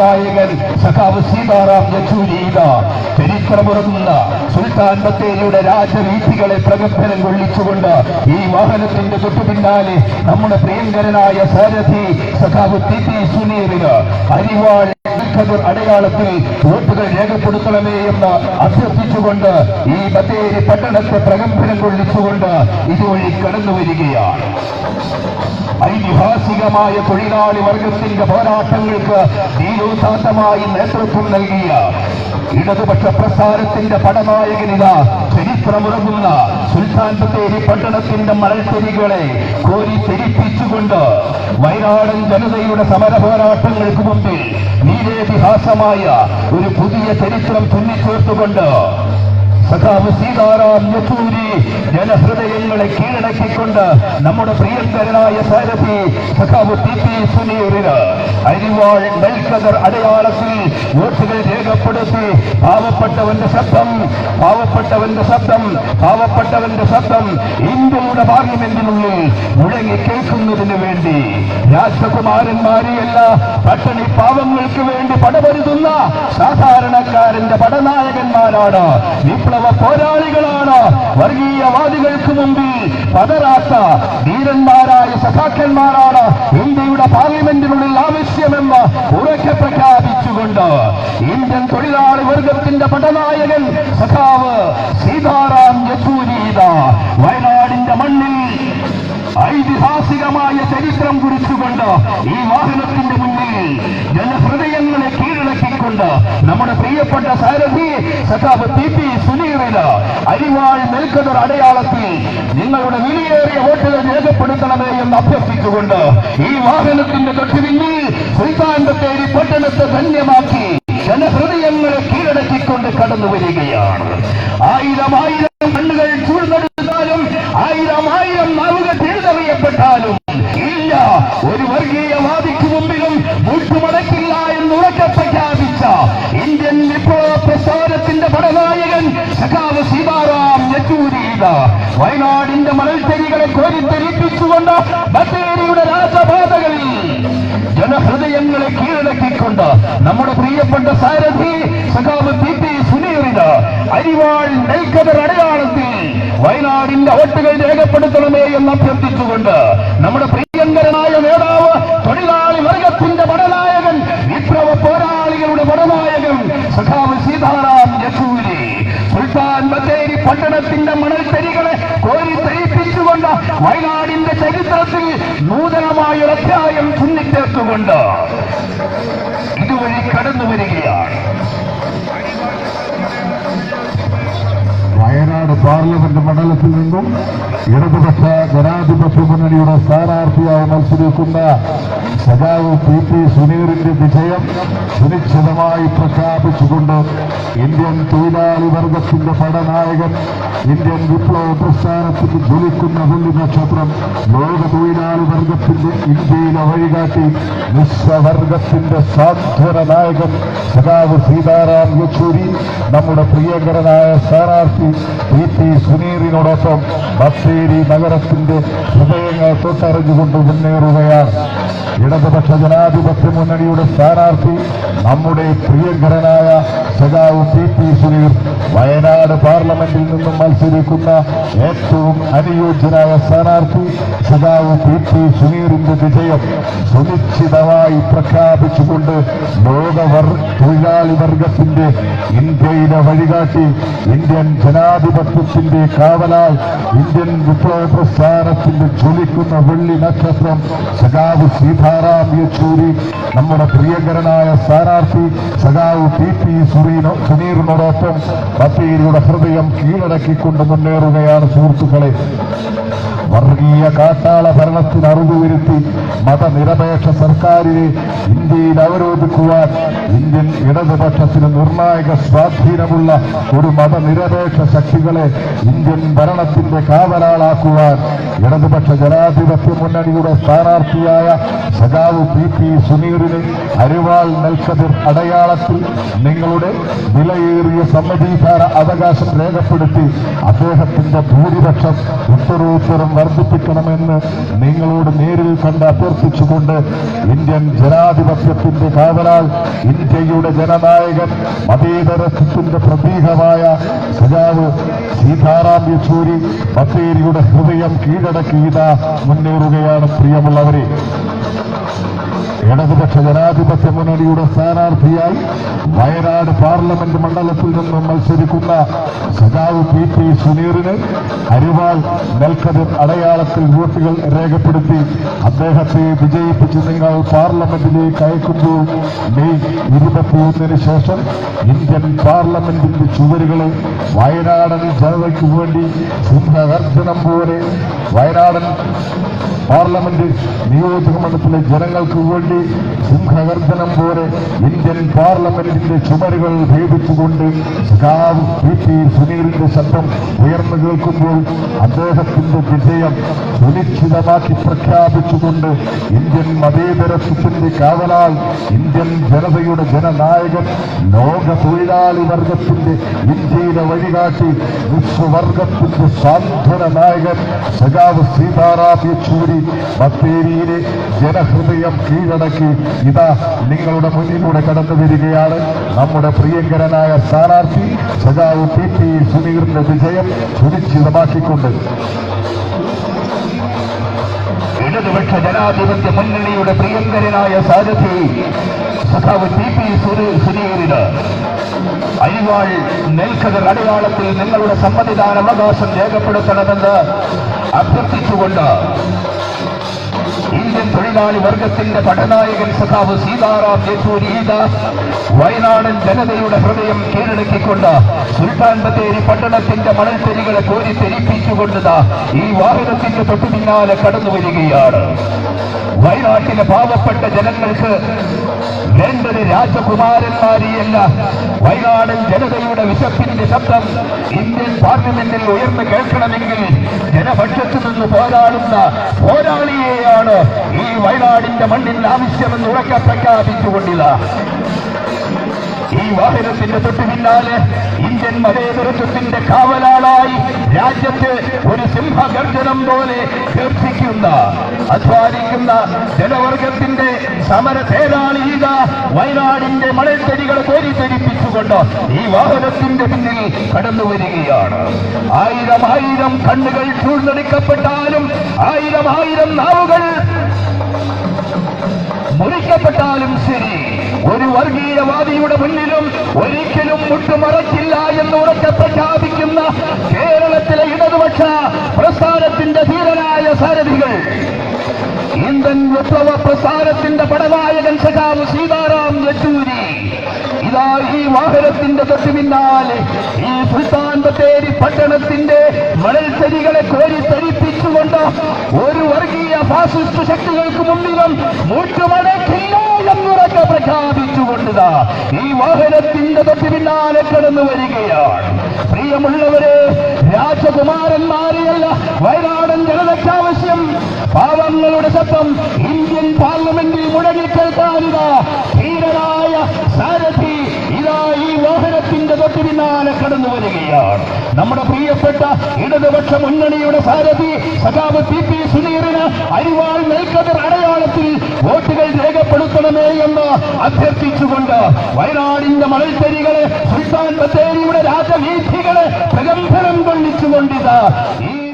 നായകൻ സഖാവ് സീതാറാം യെച്ചൂരിയിത ചരിത്രമുറങ്ങുന്ന സുൽത്താൻ ബത്തേരിയുടെ രാജവീഥികളെ പ്രഗത്ഭനം കൊള്ളിച്ചുകൊണ്ട് ഈ വാഹനത്തിന്റെ തൊട്ടുപിന്നാലെ നമ്മുടെ പ്രിയങ്കരനായ സാരഥി സഖാവ് ടി പി സുനീറിന് അരിവാൾ അടയാളത്തിൽ വോട്ടുകൾ രേഖപ്പെടുത്തണമേ എന്ന് അഭ്യർത്ഥിച്ചുകൊണ്ട് ഈ ബത്തേരി പട്ടണത്തെ പ്രകമ്പനം കൊള്ളിച്ചുകൊണ്ട് ഇതുവഴി കടന്നു വരികയാണ് ഐതിഹാസികമായ തൊഴിലാളി വർഗത്തിന്റെ പോരാട്ടങ്ങൾക്ക് ധീരോദാത്തമായി നേതൃത്വം നൽകിയ ഇടതുപക്ഷ പ്രസ്ഥാനത്തിന്റെ പടനായകനിത ചരിത്രമുറങ്ങുന്ന സുൽത്താൻ ബത്തേരി പട്ടണത്തിന്റെ മണൽത്തെരികളെ കോരി തെരിപ്പിച്ചുകൊണ്ട് വയനാടൻ ജനതയുടെ സമര പോരാട്ടങ്ങൾക്ക് മുമ്പിൽ നീരേതിഹാസമായ ഒരു പുതിയ ചരിത്രം തുന്നിച്ചേർത്തുകൊണ്ട് സഖാവ് സീതാറാം യസൂരി ജനഹൃദയങ്ങളെ കീഴടക്കിക്കൊണ്ട് നമ്മുടെ പ്രിയങ്കരനായ സാരഥി സഖാവ് ടി പി സുനീറിന് അരിവാൾ നെൽക്കതർ അടയാളത്തിൽ വോട്ടുകൾ രേഖപ്പെടുത്തി പാവപ്പെട്ടവന്റെ ശബ്ദം പാവപ്പെട്ടവന്റെ ശബ്ദം പാവപ്പെട്ടവന്റെ ശബ്ദം ഇന്ത്യയുടെ പാർലമെന്റിനുള്ളിൽ മുഴങ്ങി കേൾക്കുന്നതിന് വേണ്ടി രാജകുമാരന്മാരെയല്ല പട്ടണി പാവങ്ങൾക്ക് വേണ്ടി പടപരുതുന്ന സാധാരണക്കാരന്റെ പടനായകന്മാരാണ് വിപ്ലവ പോരാളികളാണ് വർഗീയവാദികൾക്ക് മുമ്പിൽ പതരാത്ത ധീരന്മാരായ സഖാക്കന്മാരാണ് ഇന്ത്യയുടെ പാർലമെന്റിനുള്ളിൽ ആവശ്യമെന്ന് ഉറക്കെ പ്രഖ്യാപിച്ചുകൊണ്ട് ഇന്ത്യൻ തൊഴിലാളി വർഗത്തിന്റെ പടനായകൻ സഖാവ് സീതാറാം യെച്ചൂരീത വയനാടിന്റെ മണ്ണിൽ ഐതിഹാസികമായ ചരിത്രം കുറിച്ചുകൊണ്ട് ഈ വാഹനത്തിന്റെ മുന്നിൽ ജനഹൃദയങ്ങളെ കീഴടക്കിക്കൊണ്ട് നമ്മുടെ പ്രിയപ്പെട്ട സാരഥി അരിവാൾ നെൽക്കതർ അടയാളത്തിൽ നിങ്ങളുടെ വിലയേറിയ വോട്ടുകൾ രേഖപ്പെടുത്തണമേ എന്ന് അഭ്യർത്ഥിച്ചുകൊണ്ട് ഈ വാഹനത്തിന്റെ തൊട്ടുപിന്നിൽ ബത്തേരി പട്ടണത്തെ ധന്യമാക്കി ജനഹൃദയങ്ങളെ കീഴടക്കിക്കൊണ്ട് കടന്നു വരികയാണ് ആയിരം ആയിരം കണ്ണുകൾ യെച്ചൂരിത വയനാടിന്റെ മണൽത്തരികളെ കോരിത്തെരിപ്പിച്ചുകൊണ്ട് ബത്തേരിയുടെ രാജപാതകളിൽ ജനഹൃദയങ്ങളെ കീഴടക്കിക്കൊണ്ട് നമ്മുടെ പ്രിയപ്പെട്ട സാരഥി സഖാവ് പി പി സുനീറിന് അരിവാൾ നെൽക്കതർ അടയാളത്തിൽ വയനാടിന്റെ വോട്ടുകൾ രേഖപ്പെടുത്തണമേ എന്ന് അഭ്യർത്ഥിച്ചുകൊണ്ട് നമ്മുടെ നൂതനമായ അധ്യായം ചിന്തിച്ചേർത്തുകൊണ്ട് ഇതുവഴി കടന്നു വരികയാണ് പാർലമെന്റ് മണ്ഡലത്തിൽ നിന്നും ഇടതുപക്ഷ ജനാധിപത്യ മുന്നണിയുടെ സ്ഥാനാർത്ഥിയായി മത്സരിക്കുന്ന സജാവ് പി പി സുനീറിന്റെ വിജയം സുനിശ്ചിതമായി പ്രഖ്യാപിച്ചുകൊണ്ട് ഇന്ത്യൻ തൊഴിലാളി വർഗത്തിന്റെ പടനായകൻ ഇന്ത്യൻ വിപ്ലവ പ്രസ്ഥാനത്തിന് ജ്വലിക്കുന്ന വെള്ളി നക്ഷത്രം ലോക തൊഴിലാളി വർഗത്തിന്റെ ഇന്ത്യയിലെ വഴികാട്ടി വിശ്വവർഗത്തിന്റെ സാധ്വര നായകൻ സദാവ് സീതാറാം യെച്ചൂരി നമ്മുടെ പ്രിയങ്കരനായ സ്ഥാനാർത്ഥി പി പി സുനീറിനോടൊപ്പം ബത്തേരി നഗരത്തിന്റെ ഹൃദയങ്ങൾ തൊട്ടറിഞ്ഞുകൊണ്ട് മുന്നേറുകയാണ്. ഇടതുപക്ഷ ജനാധിപത്യ മുന്നണിയുടെ സ്ഥാനാർത്ഥി നമ്മുടെ പ്രിയങ്കരനായ സഖാവ് പി പി സുനീർ വയനാട് പാർലമെന്റിൽ നിന്നും മത്സരിക്കുന്ന ഏറ്റവും അനുയോജ്യനായ സ്ഥാനാർത്ഥി സഖാവ് പി ടി സുനീറിന്റെ വിജയം സുനിശ്ചിതമായി പ്രഖ്യാപിച്ചുകൊണ്ട് ലോകവർ തൊഴിലാളി വർഗത്തിന്റെ ഇന്ത്യയിലെ വഴികാട്ടി ഇന്ത്യൻ ജനാധിപത്യത്തിന്റെ കാവലാൽ ഇന്ത്യൻ വിപ്ലവ പ്രസ്ഥാനത്തിന്റെ ജ്വലിക്കുന്ന വെള്ളി നക്ഷത്രം സഖാവ് സീതാറാം യെച്ചൂരി നമ്മുടെ പ്രിയകരനായ സ്ഥാനാർത്ഥി സഖാവ് പി സുറീനോ സുനീറിനോടൊപ്പം ബത്തേരിയുടെ ഹൃദയം കീഴടക്കിക്കൊണ്ട് മുന്നേറുകയാണ് സുഹൃത്തുക്കളെ. വർഗീയ കാട്ടാള ഭരണത്തിന് അറിവുവരുത്തി മതനിരപേക്ഷ സർക്കാരിനെ ഇന്ത്യയിൽ അവരോധിക്കുവാൻ ഇന്ത്യൻ ഇടതുപക്ഷത്തിന് നിർണായക സ്വാധീനമുള്ള ഒരു മതനിരപേക്ഷ ശക്തികളെ ഇന്ത്യൻ ഭരണത്തിന്റെ കാവലാളാക്കുവാൻ ഇടതുപക്ഷ ജനാധിപത്യ മുന്നണിയുടെ സ്ഥാനാർത്ഥിയായ സഖാവ് പി പി സുനീറിന് അരിവാൾ നെൽക്കതിർ അടയാളത്തിൽ നിങ്ങളുടെ വിലയേറിയ സമ്മതിധാര അവകാശം രേഖപ്പെടുത്തി അദ്ദേഹത്തിന്റെ ഭൂരിപക്ഷം ഉത്തരോത്തരം വർദ്ധിപ്പിക്കണമെന്ന് നിങ്ങളോട് നേരിൽ കണ്ട് അഭ്യർത്ഥിച്ചുകൊണ്ട് ഇന്ത്യൻ ജനാധിപത്യത്തിന്റെ കാവലാൽ ഇന്ത്യയുടെ ജനനായകൻ മതേതരത്വത്തിന്റെ പ്രതീകമായ സജാവ് സീതാറാം യെച്ചൂരി ബത്തേരിയുടെ ഹൃദയം കീഴടക്കിയിട മുന്നേറുകയാണ് പ്രിയമുള്ളവരെ. ഇടതുപക്ഷ ജനാധിപത്യ മുന്നണിയുടെ സ്ഥാനാർത്ഥിയായി വയനാട് പാർലമെന്റ് മണ്ഡലത്തിൽ നിന്നും മത്സരിക്കുന്ന സജാവ് പി ടി സുനീറിന് അരിവാൾ നെൽക്കതിർ അടയാളത്തിൽ വോട്ടുകൾ രേഖപ്പെടുത്തി അദ്ദേഹത്തെ വിജയിപ്പിച്ച് നിങ്ങൾ പാർലമെന്റിലേക്ക് അയക്കുമ്പോൾ മെയ് ഇരുപത്തിയൊന്നിന് ശേഷം ഇന്ത്യൻ പാർലമെന്റിന്റെ ചുവരുകളെ വയനാടൻ ജനതയ്ക്ക് വേണ്ടി സിംഹഗർജനം പോലെ വയനാടൻ പാർലമെന്റ് നിയോജക മണ്ഡലത്തിലെ ജനങ്ങൾക്ക് വേണ്ടി സിംഹഗർജനം പോലെ ഇന്ത്യൻ പാർലമെന്റിന്റെ ചുമരുകൾ ഭേദിച്ചുകൊണ്ട് ടി സുനീറിന്റെ ശബ്ദം ഉയർന്നു കേൾക്കുമ്പോൾ അദ്ദേഹത്തിന്റെ വിജയം സുനിശ്ചിതമാക്കി പ്രഖ്യാപിച്ചുകൊണ്ട് ഇന്ത്യൻ മതേതരത്വത്തിന്റെ കാവലാൽ ഇന്ത്യൻ ജനതയുടെ ജനനായകൻ ലോക തൊഴിലാളി വർഗത്തിന്റെ ഇന്ത്യയിലെ വഴികാട്ടി വിശ്വവർഗത്തിന്റെ സാന്ത്വന നായകൻ സഖാവ് സീതാറാം യെച്ചൂരി ബത്തേരിയിലെ ജനഹൃദയം കീഴടക്കി ഇതാ നിങ്ങളുടെ മുന്നിലൂടെ കടന്നു വരികയാണ് നമ്മുടെ പ്രിയങ്കരനായ സ്ഥാനാർത്ഥി സജാവ് പി ടി സുനീറിന്റെ വിജയം സുനിശ്ചിതമാക്കിക്കൊണ്ട്. ഇടതുപക്ഷ ജനാധിപത്യ മുന്നണിയുടെ പ്രിയങ്കരനായ സാരഥി സഖാവ് ടി പി സുനി- സുനീറിന് അരിവാൾ നെൽക്കതിർ അടയാളത്തിൽ നിങ്ങളുടെ സമ്മതിദാന അവകാശം രേഖപ്പെടുത്തണമെന്ന് അഭ്യർത്ഥിച്ചുകൊണ്ട് ഇന്ത്യൻ തൊഴിലാളി വർഗത്തിന്റെ പടനായകൻ സഖാവ് സീതാറാം യെച്ചൂരി ഈദ വയനാടൻ ജനതയുടെ ഹൃദയം കീഴടക്കിക്കൊണ്ട് സുൽത്താൻ ബത്തേരി പട്ടണത്തിന്റെ മണൽത്തെരികളെ കോരി തെരിപ്പിച്ചുകൊണ്ടത് ഈ വാഹനത്തിന്റെ തൊട്ടു പിന്നാലെ കടന്നു വരികയാണ്. വയനാട്ടിലെ പാവപ്പെട്ട ജനങ്ങൾക്ക് വേണ്ടത് രാജകുമാരന്മാരെയല്ല. വയനാടൻ ജനതയുടെ വിശപ്പിന്റെ ശബ്ദം ഇന്ത്യൻ പാർലമെന്റിൽ ഉയർന്നു കേൾക്കണമെങ്കിൽ ജനപക്ഷത്തു നിന്ന് പോരാടുന്ന പോരാളിയെയാണ് ഈ വയനാടിന്റെ മണ്ണിൽ ആവശ്യമെന്ന് ഉറക്കെ പ്രഖ്യാപിച്ചുകൊണ്ടില്ല. ഈ വാഹനത്തിന്റെ തൊട്ടു പിന്നാലെ ഇന്ത്യൻ മതേതരത്വത്തിന്റെ കാവലാളായി രാജ്യത്ത് ഒരു സിംഹഗർജനം പോലെ ഗർജിക്കുന്ന അധ്വാനിക്കുന്ന ജനവർഗത്തിന്റെ സമര തേരാളിക വയനാടിന്റെ മണൽത്തരികൾ കോരിത്തെരിപ്പിച്ചുകൊണ്ട് ഈ വാഹനത്തിന്റെ പിന്നിൽ കടന്നു വരികയാണ്. ആയിരം ആയിരം കണ്ണുകൾ ചൂഴ്ന്നെടുക്കപ്പെട്ടാലും ആയിരം ആയിരം നാവുകൾ മുറിക്കപ്പെട്ടാലും ശരി. ഒരു വർഗീയവാദിയുടെ മുന്നിലും ഒരിക്കലും മുട്ടുമറക്കില്ല എന്ന് ഉറക്കെ പ്രഖ്യാപിക്കുന്ന കേരളത്തിലെ ഇടതുപക്ഷ പ്രസ്ഥാനത്തിന്റെ ധീരനായ സാരഥികൾ. ഇന്ത്യൻ വിപ്ലവ പ്രസ്ഥാനത്തിന്റെ പടവായകൻ സഖാവ് സീതാറാം യെച്ചൂരി. ഇതാ ഈ വാഹനത്തിന്റെ തൊട്ടു പിന്നാലെ ഈ സുൽത്താൻ ബത്തേരി പട്ടണത്തിന്റെ മണൽസരികളെ കോരി തരിപ്പിച്ചുകൊണ്ട് ഒരു വർഗീയ ഫാസിസ്റ്റ് ശക്തികൾക്ക് മുന്നിലും മുട്ടുമടക്കില്ല എന്നുറക്കെ പ്രഖ്യാപിച്ചുകൊണ്ടതാ. ഈ വാഹനത്തിന്റെ തൊട്ടു പിന്നാലെ കടന്നു വരികയാണ്. പ്രിയമുള്ളവരെ രാജകുമാരന്മാരെയല്ല വയനാടൻ ജനതയ്ക്കാവശ്യം പാവങ്ങളുടെ ശബ്ദം ഇന്ത്യൻ പാർലമെന്റിൽ മുഴങ്ങിക്കേൾക്കാനിതാ ധീരനായ സാരഥി ഇതാ ഈ വാഹനത്തിന്റെ തൊട്ടു പിന്നാലെ കടന്നു വരികയാണ്. നമ്മുടെ പ്രിയപ്പെട്ട ഇടതുപക്ഷ മുന്നണിയുടെ സാരഥി സഖാവ് പി പി സുനീറിന് അരിവാൾ നെൽക്കതിർ അടയാളത്തിൽ വോട്ടുകൾ രേഖപ്പെടുത്തണമേ എന്ന് അഭ്യർത്ഥിച്ചുകൊണ്ട് വയനാടിന്റെ മണൽത്തരികളെ സുൽത്താൻ ബത്തേരിയുടെ രാജവീഥികളെ പ്രകമ്പനം കൊള്ളിച്ചുകൊണ്ടിതാ. ഈ